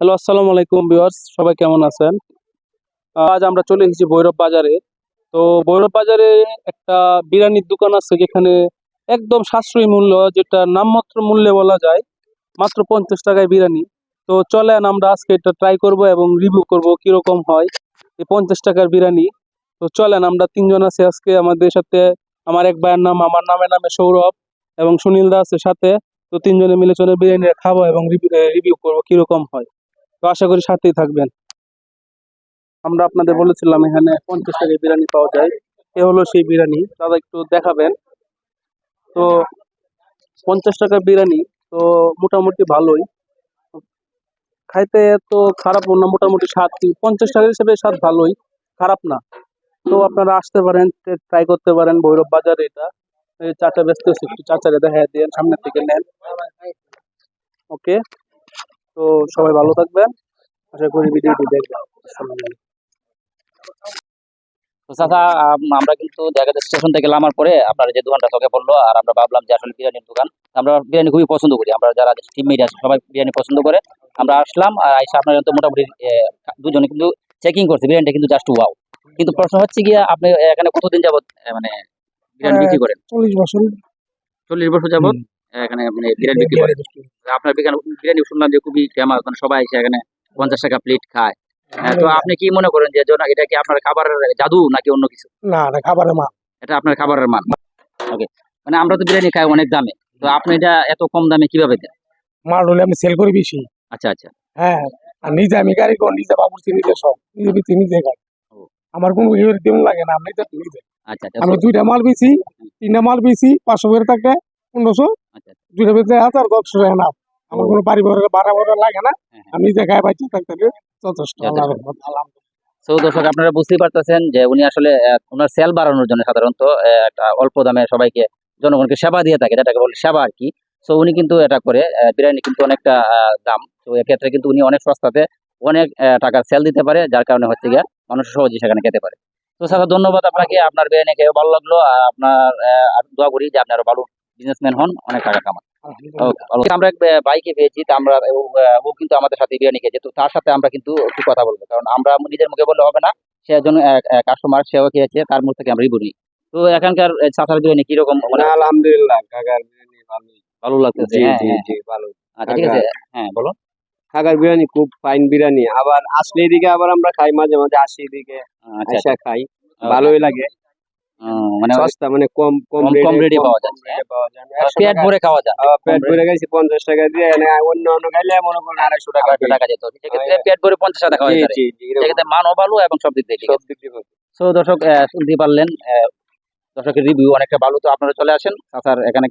Hello, আসসালামু আলাইকুম viewers, সবাই কেমন আছেন? আজ আমরা চলে এসেছি ভৈরব বাজারে। তো ভৈরব বাজারে একটা বিরিয়ানির দোকান আছে যেখানে একদম সাশ্রয়ী মূল্য, যেটা নামমাত্র মূল্যে বলা যায়, মাত্র পঞ্চাশ টাকায় বিরিয়ানি। তো চলেন আমরা আজকে এটা ট্রাই করব এবং রিভিউ করব কীরকম হয় এই পঞ্চাশ টাকার বিরিয়ানি। তো চলেন, আমরা তিনজন আছি আজকে আমাদের সাথে। আমার এক ভাইয়ের নাম, আমার নামে নামে সৌরভ এবং সুনীল দা আছে সাথে। তো তিনজনে মিলে চলে বিরিয়ানি খাব এবং রিভিউ করব কীরকম হয়। তো আশা করি সাথেই থাকবেন। আমরা আপনাদের বলেছিলাম এখানে পঞ্চাশ টাকায় বিরিয়ানি পাওয়া যায়। এ হলো সেই বিরিয়ানি, দাদা একটু দেখাবেন। তো পঞ্চাশ টাকার বিরিয়ানি, তো মোটামুটি ভালোই। খাইতে তো খারাপ না, মোটামুটি স্বাদ পঞ্চাশ টাকা হিসেবে স্বাদ ভালোই, খারাপ না। তো আপনারা আসতে পারেন ট্রাই করতে পারেন ভৈরব বাজারে এটা। চাচা ব্যস্ত চাচারে দেখা দিয়ে সামনের থেকে নেন। ওকে? তো সবাই ভালো থাকবেন। আশা করি ভিডিওটি দেখবেন। চাচা আমরা কিন্তু দেখা যাচ্ছে স্টেশন থেকে নামার পরে আপনার যে দোকানটা চোখে পড়ল আর আমরা ভাবলাম যে আসলে বিরিয়ানির দোকান। আমরা বিরিয়ানি খুবই পছন্দ করি। আমরা যারা টিমমেট আছে সবাই বিরিয়ানি পছন্দ করে। আমরা আসলাম আর আইসা আপনার তো মোটামুটি দুজনে কিন্তু চেকিং করছে। বিরিয়ানিটা কিন্তু জাস্ট ওয়াও কিন্তু প্রশ্ন হচ্ছে গিয়া আপনি এখানে কতদিন যাবত মানে বিরিয়ানি বিক্রি করেন? চল্লিশ বছর। চল্লিশ বছর যাবত এখানে মানে বিরিয়ানি বিক্রি করেন আপনার বিরিয়ানি শুনলাম যে খুবই ফেমাস মানে সবাই এসে এখানে পঞ্চাশ টাকা প্লেট খায়। হ্যাঁ, তো আপনি কি মনে করেন যে এটা কি আপনার খাবারের জাদু নাকি অন্য কিছু? না না খাবারের মান এটা আপনার খাবারের মান ওকে মানে আমরা তো বিরিয়ানি খাই অনেক দামে। তো আপনি এটা এত কম দামে কীভাবে দেন? মাল হলে আমি সেল করি বেশি। আচ্ছা আচ্ছা। হ্যাঁ আর নিজে আমি গাড়ি করি নিজে বাবুর্চি নিজে সব নিজে বেশি নিজে খাই। আমার কোনো ইয়ে তেমন লাগে না আমি তো নিজে। আচ্ছা আচ্ছা আমি দুইটা মাল বেশি তিনটা মাল বেশি পাঁচশো করে থাকে পনেরোশো। দুইটা বেশি হাজার দশশো টাকা না। আমার কোনো পারিবারিক ভাড়া ভাড়া লাগে না। হ্যাঁ, হ্যাঁ। আমি নিজে খাই বাচ্চা থাকতে যথেষ্ট। তো দর্শক আপনারা বুঝতেই পারতেছেন যে উনি আসলে ওনার সেল বাড়ানোর জন্য সাধারণত একটা অল্প দামে সবাইকে জনগণকে সেবা দিয়ে থাকে যেটাকে বলে সেবা আর কি। তো উনি কিন্তু এটা করে বিরিয়ানি কিন্তু অনেকটা দাম। তো এক্ষেত্রে কিন্তু উনি অনেক সস্তাতে অনেক টাকার সেল দিতে পারে যার কারণে হচ্ছে গিয়ে মানুষ সহজে সেখানে খেতে পারে। তো স্যার ধন্যবাদ আপনাকে। আপনার বিরিয়ানি খেয়ে ভালো লাগল। আর আপনার আর দোয়া করি যে আপনারা ভালো বিজনেসম্যান হন অনেক টাকা কামান। আমরা বাইকে পেয়েছি তা আমরা ও কিন্তু আমাদের সাথে বিরিয়ানি খেয়েছে তো তার সাথে আমরা কিন্তু একটু কথা বলব কারণ আমরা নিজের মুখে বললে হবে না সে একজন কাস্টমার সেও খেয়েছে তার মুখ থেকে আমরা রিভিউ নিই। তো এখানকার চাচার বিরিয়ানি কীরকম? মানে আলহামদুলিল্লাহ কাকার বিরিয়ানি ভালো লাগতেছে হ্যাঁ, হ্যাঁ। ভালো আচ্ছা ঠিক আছে হ্যাঁ বলো। কাকার বিরিয়ানি খুব ফাইন বিরিয়ানি আবার আসলে এদিকে আবার আমরা খাই মাঝে মাঝে আসি এদিকে আচ্ছা খাই ভালোই লাগে। মানে সস্তা মানে কম কম কম- পাওয়া যাচ্ছে, পেট ভরে খাওয়া যায়। পেট ভরে গেছি পঞ্চাশ টাকা দিয়ে মানে অন্য অন্য খাইলে মনে করেন আড়াইশো টাকা টাকা যেত। সেক্ষেত্রে পেট ভরে পঞ্চাশ টাকা খাওয়া যায়। সেক্ষেত্রে মানও ভালো এবং সব দিক ঠিক সব দিক তো দর্শক শুনতে পারলেন দর্শকের রিভিউ অনেকটা ভালো। তো আপনারা চলে আসেন। তাছাড়া এখানে